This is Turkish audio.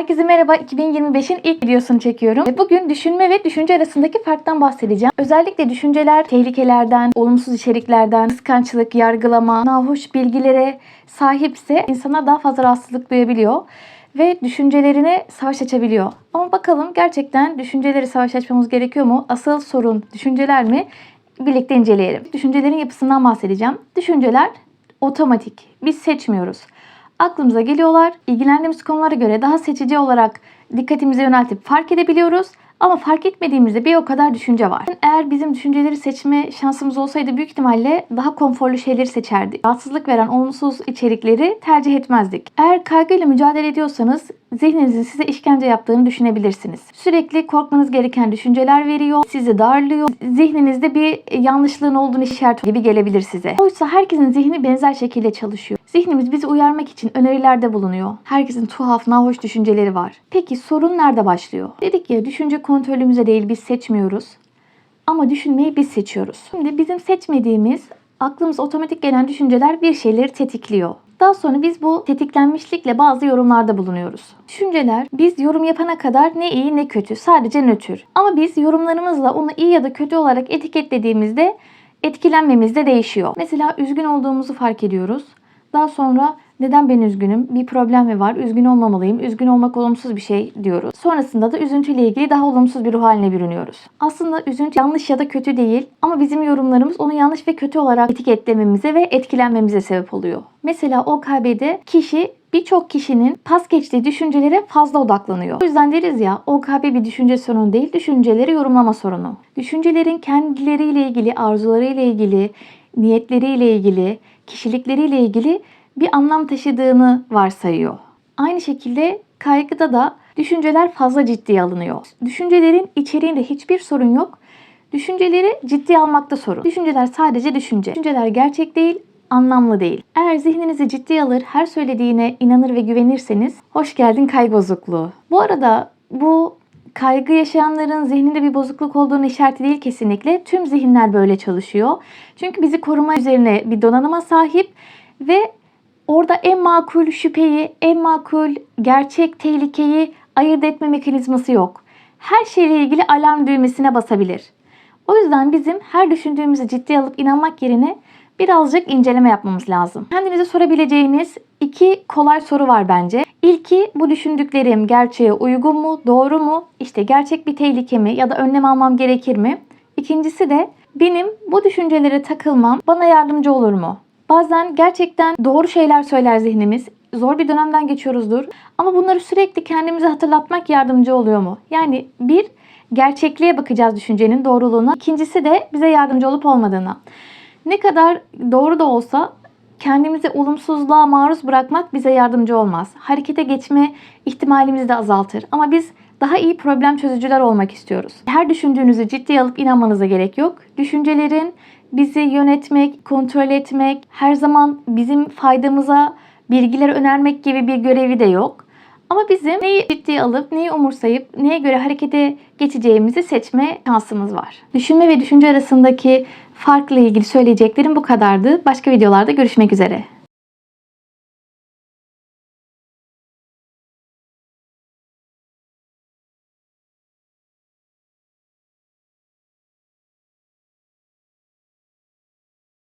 Herkese merhaba. 2025'in ilk videosunu çekiyorum. Ve Bugün düşünme ve düşünce arasındaki farktan bahsedeceğim. Özellikle düşünceler tehlikelerden, olumsuz içeriklerden, kıskançlık, yargılama, nahoş bilgilere sahipse insana daha fazla rahatsızlık duyabiliyor ve düşüncelerine savaş açabiliyor. Ama bakalım gerçekten düşünceleri savaş açmamız gerekiyor mu? Asıl sorun düşünceler mi? Birlikte inceleyelim. Düşüncelerin yapısından bahsedeceğim. Düşünceler otomatik. Biz seçmiyoruz. Aklımıza geliyorlar. İlgilendiğimiz konulara göre daha seçici olarak dikkatimizi yöneltip fark edebiliyoruz. Ama fark etmediğimizde bir o kadar düşünce var. Eğer bizim düşünceleri seçme şansımız olsaydı büyük ihtimalle daha konforlu şeyleri seçerdik. Rahatsızlık veren olumsuz içerikleri tercih etmezdik. Eğer kaygıyla mücadele ediyorsanız zihninizin size işkence yaptığını düşünebilirsiniz. Sürekli korkmanız gereken düşünceler veriyor, sizi darlıyor. Zihninizde bir yanlışlığın olduğunu işaret gibi gelebilir size. Oysa herkesin zihni benzer şekilde çalışıyor. Zihnimiz bizi uyarmak için önerilerde bulunuyor. Herkesin tuhaf, nahoş düşünceleri var. Peki sorun nerede başlıyor? Dedik ya düşünce kontrolümüze değil biz seçmiyoruz. Ama düşünmeyi biz seçiyoruz. Şimdi bizim seçmediğimiz aklımıza otomatik gelen düşünceler bir şeyleri tetikliyor. Daha sonra biz bu tetiklenmişlikle bazı yorumlarda bulunuyoruz. Düşünceler biz yorum yapana kadar ne iyi ne kötü sadece nötr. Ama biz yorumlarımızla onu iyi ya da kötü olarak etiketlediğimizde etkilenmemiz de değişiyor. Mesela üzgün olduğumuzu fark ediyoruz. Daha sonra neden ben üzgünüm? Bir problem mi var? Üzgün olmamalıyım. Üzgün olmak olumsuz bir şey diyoruz. Sonrasında da üzüntüyle ilgili daha olumsuz bir ruh haline bürünüyoruz. Aslında üzüntü yanlış ya da kötü değil ama bizim yorumlarımız onu yanlış ve kötü olarak etiketlememize ve etkilenmemize sebep oluyor. Mesela OKB'de kişi birçok kişinin pas geçtiği düşüncelere fazla odaklanıyor. O yüzden deriz ya OKB bir düşünce sorunu değil, düşünceleri yorumlama sorunu. Düşüncelerin kendileriyle ilgili, arzularıyla ilgili, niyetleriyle ilgili, kişilikleriyle ilgili bir anlam taşıdığını varsayıyor. Aynı şekilde kaygıda da düşünceler fazla ciddiye alınıyor. Düşüncelerin içeriğinde hiçbir sorun yok. Düşünceleri ciddiye almakta sorun. Düşünceler sadece düşünce. Düşünceler gerçek değil, anlamlı değil. Eğer zihninizi ciddiye alır, her söylediğine inanır ve güvenirseniz hoş geldin kaygı bozukluğu. Bu arada bu kaygı yaşayanların zihninde bir bozukluk olduğunu işareti değil kesinlikle. Tüm zihinler böyle çalışıyor. Çünkü bizi koruma üzerine bir donanıma sahip ve orada en makul şüpheyi, en makul gerçek tehlikeyi ayırt etme mekanizması yok. Her şeyle ilgili alarm düğmesine basabilir. O yüzden bizim her düşündüğümüzü ciddiye alıp inanmak yerine birazcık inceleme yapmamız lazım. Kendinize sorabileceğiniz iki kolay soru var bence. İlki bu düşündüklerim gerçeğe uygun mu, doğru mu, işte gerçek bir tehlike mi ya da önlem almam gerekir mi? İkincisi de benim bu düşüncelere takılmam bana yardımcı olur mu? Bazen gerçekten doğru şeyler söyler zihnimiz. Zor bir dönemden geçiyoruzdur. Ama bunları sürekli kendimize hatırlatmak yardımcı oluyor mu? Yani bir, gerçekliğe bakacağız düşüncenin doğruluğuna. İkincisi de bize yardımcı olup olmadığına. Ne kadar doğru da olsa kendimizi olumsuzluğa maruz bırakmak bize yardımcı olmaz. Harekete geçme ihtimalimizi de azaltır. Ama biz daha iyi problem çözücüler olmak istiyoruz. Her düşündüğünüzü ciddiye alıp inanmanıza gerek yok. Düşüncelerin bizi yönetmek, kontrol etmek, her zaman bizim faydamıza bilgiler önermek gibi bir görevi de yok. Ama bizim neyi ciddiye alıp, neyi umursayıp, neye göre harekete geçeceğimizi seçme şansımız var. Düşünme ve düşünce arasındaki farkla ilgili söyleyeceklerim bu kadardı. Başka videolarda görüşmek üzere.